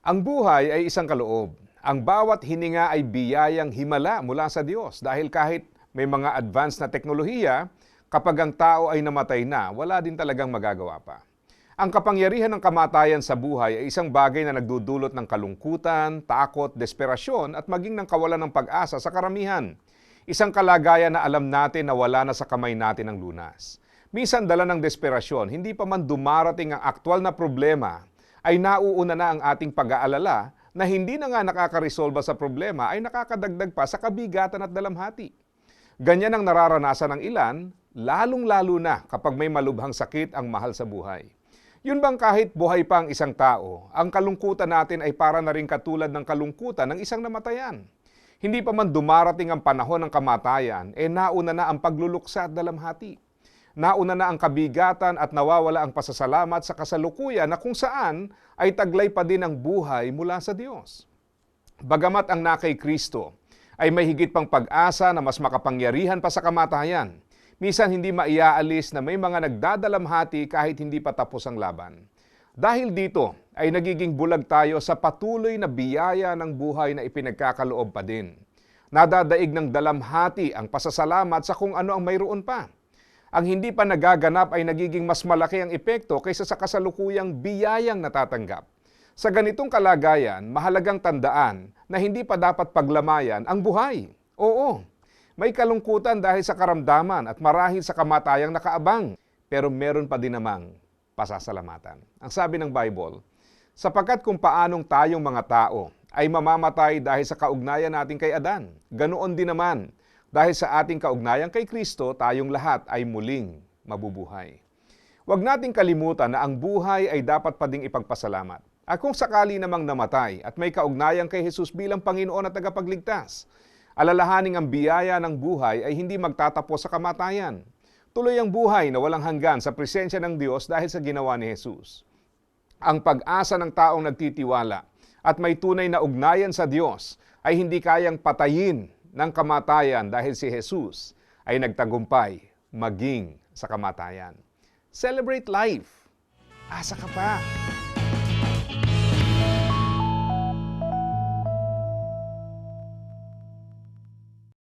Ang buhay ay isang kaloob. Ang bawat hininga ay biyayang himala mula sa Diyos dahil kahit may mga advanced na teknolohiya, kapag ang tao ay namatay na, wala din talagang magagawa pa. Ang kapangyarihan ng kamatayan sa buhay ay isang bagay na nagdudulot ng kalungkutan, takot, desperasyon at maging ng kawalan ng pag-asa sa karamihan. Isang kalagayan na alam natin na wala na sa kamay natin ang lunas. Minsan dala ng desperasyon, hindi pa man dumarating ang aktwal na problema, ay nauuna na ang ating pag-aalala na hindi na nga nakakaresolba sa problema ay nakakadagdag pa sa kabigatan at dalamhati. Ganyan ang nararanasan ng ilan, lalong-lalo na kapag may malubhang sakit ang mahal sa buhay. Yun bang kahit buhay pa ang isang tao, ang kalungkutan natin ay para na rin katulad ng kalungkutan ng isang namatayan. Hindi pa man dumarating ang panahon ng kamatayan, eh nauna na ang pagluluksa at dalamhati. Nauna na ang kabigatan at nawawala ang pasasalamat sa kasalukuyan na kung saan ay taglay pa din ang buhay mula sa Diyos. Bagamat ang nakay Kristo ay may higit pang pag-asa na mas makapangyarihan pa sa kamatayan, minsan hindi maiaalis na may mga nagdadalamhati kahit hindi pa tapos ang laban. Dahil dito ay nagiging bulag tayo sa patuloy na biyaya ng buhay na ipinagkakaloob pa din. Nadadaig ng dalamhati ang pasasalamat sa kung ano ang mayroon pa. Ang hindi pa nagaganap ay nagiging mas malaki ang epekto kaysa sa kasalukuyang biyayang natatanggap. Sa ganitong kalagayan, mahalagang tandaan na hindi pa dapat paglamayan ang buhay. Oo, may kalungkutan dahil sa karamdaman at marahil sa kamatayang nakaabang, pero meron pa din namang pasasalamatan. Ang sabi ng Bible, sapagkat kung paanong tayong mga tao ay mamamatay dahil sa kaugnayan natin kay Adan, ganoon din naman dahil sa ating kaugnayan kay Kristo, tayong lahat ay muling mabubuhay. Huwag nating kalimutan na ang buhay ay dapat pa ding ipagpasalamat. At kung sakali namang namatay at may kaugnayan kay Jesus bilang Panginoon at tagapagligtas, alalahaning ang biyaya ng buhay ay hindi magtatapos sa kamatayan. Tuloy ang buhay na walang hanggan sa presensya ng Diyos dahil sa ginawa ni Jesus. Ang pag-asa ng taong nagtitiwala at may tunay na ugnayan sa Diyos ay hindi kayang patayin ng kamatayan dahil si Jesus ay nagtagumpay maging sa kamatayan. Celebrate life. Asa ka pa.